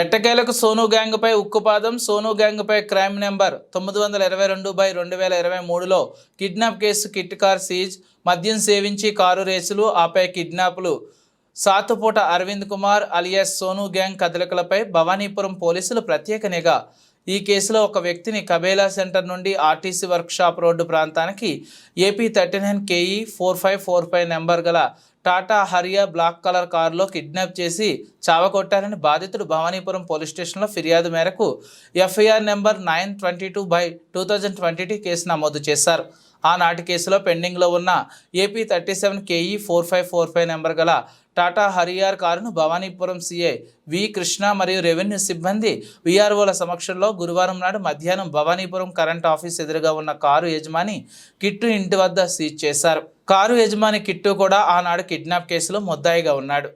ఎట్టకేలకు సోను గ్యాంగ్పై ఉక్కుపాదం Sonu గ్యాంగ్పై crime number తొమ్మిది వందల ఇరవై రెండు బై రెండు వేల ఇరవై మూడులో kidnap case kit car seize మద్యం సేవించి కారు రేసులు ఆపై కిడ్నాప్లు. సాతుపూట అరవింద్ కుమార్ అలియాస్ సోను గ్యాంగ్ కదలికలపై భవానీపురం పోలీసులు ప్రత్యేక నిఘా. ఈ కేసులో ఒక వ్యక్తిని కబేలా సెంటర్ నుండి ఆర్టీసీ వర్క్షాప్ రోడ్డు ప్రాంతానికి AP thirty nine K E four five four five number గల టాటా హరియా బ్లాక్ కలర్ కారులో కిడ్నాప్ చేసి చావకొట్టారని బాధితుడు భవానీపురం పోలీస్ స్టేషన్లో ఫిర్యాదు మేరకు FIR number nine twenty two by two thousand twenty two case నమోదు చేశారు. ఆనాటి కేసులో పెండింగ్లో ఉన్న AP thirty seven K E four five four five number గల టాటా హరియార్ కారును భవానీపురం సీఐ వి కృష్ణ మరియు రెవెన్యూ సిబ్బంది విఆర్ఓల సమక్షంలో గురువారం నాడు మధ్యాహ్నం భవానీపురం కరెంట్ ఆఫీస్ ఎదురుగా ఉన్న కారు యజమాని కిట్టు ఇంటి వద్ద సీజ్ చేశారు. కారు యజమాని కిట్టు కూడా ఆనాడు కిడ్నాప్ కేసులో ముద్దాయిగా ఉన్నాడు.